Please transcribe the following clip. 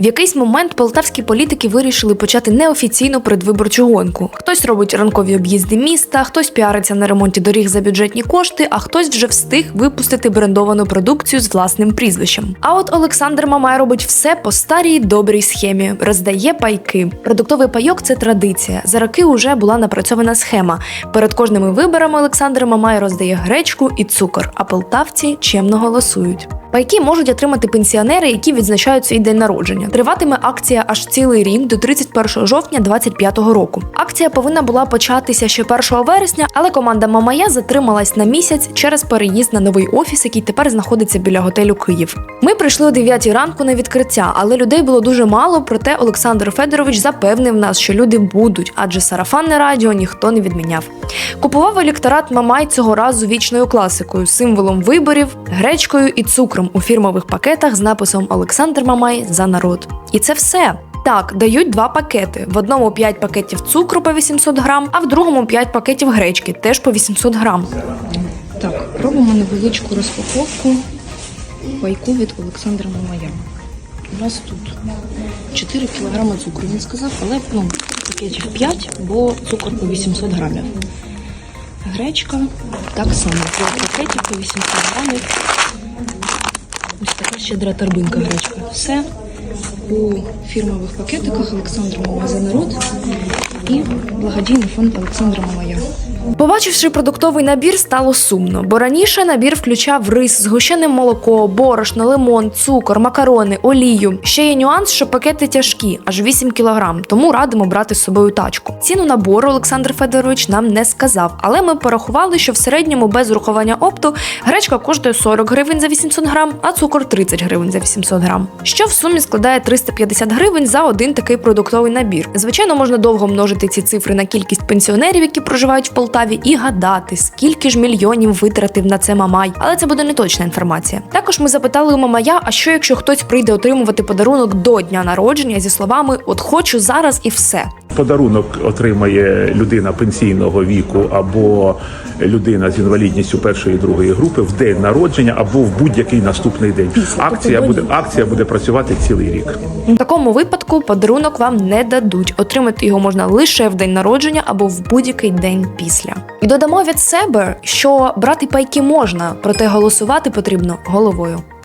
В якийсь момент полтавські політики вирішили почати неофіційну предвиборчу гонку. Хтось робить ранкові об'їзди міста, хтось піариться на ремонті доріг за бюджетні кошти, а хтось вже встиг випустити брендовану продукцію з власним прізвищем. А от Олександр Мамай робить все по старій добрій схемі, роздає пайки. Продуктовий пайок це традиція. За роки уже була напрацьована схема. Перед кожними виборами Олександр Мамай роздає гречку і цукор, а полтавці чемно голосують. Пайки можуть отримати пенсіонери, які відзначають свій день народження. Триватиме акція аж цілий рік до 31 жовтня 2025 року. Акція повинна була початися ще 1 вересня, але команда Мамая затрималась на місяць через переїзд на новий офіс, який тепер знаходиться біля готелю Київ. Ми прийшли о 9 ранку на відкриття, але людей було дуже мало. Проте Олександр Федорович запевнив нас, що люди будуть, адже сарафанне радіо ніхто не відміняв. Купував електорат Мамай цього разу вічною класикою, символом виборів, гречкою і цукром у фірмових пакетах з написом Олександр Мамай за народ. І це все. Так, дають два пакети. В одному 5 пакетів цукру по 800 грам, а в другому 5 пакетів гречки, теж по 800 грам. Так, робимо невеличку розпаковку пайку від Олександра Мамая. У нас тут 4 кг цукру, він сказав, але ну, пакетів 5, бо цукор по 800 грамів. Гречка так само, 5 пакетів по 800 грамів. Ось така щедра торбинка гречка. Все у фірмових пакетиках Олександра Мамая за народ і благодійний фонд Олександра Мамая. Побачивши продуктовий набір, стало сумно, бо раніше набір включав рис, згущене молоко, борошно, лимон, цукор, макарони, олію. Ще є нюанс, що пакети тяжкі, аж 8 кілограм, тому радимо брати з собою тачку. Ціну набору Олександр Федорович нам не сказав, але ми порахували, що в середньому без урахування опту гречка коштує 40 гривень за 800 грам, а цукор 30 гривень за 800 грам. Що в сумі складає 350 гривень за один такий продуктовий набір. Звичайно, можна довго множити ці цифри на кількість пенсіонерів, які проживають в Полтаві, і гадати, скільки ж мільйонів витратив на це Мамай. Але це буде не точна інформація. Також ми запитали у Мамая, а що якщо хтось прийде отримувати подарунок до дня народження зі словами От хочу зараз і все. Подарунок отримає людина пенсійного віку або людина з інвалідністю першої і другої групи в день народження або в будь-який наступний день. Акція буде акція буде працювати цілий рік. У такому випадку подарунок вам не дадуть. Отримати його можна лише в день народження або в будь-який день після. І додамо від себе, що брати пайки можна, проте голосувати потрібно головою.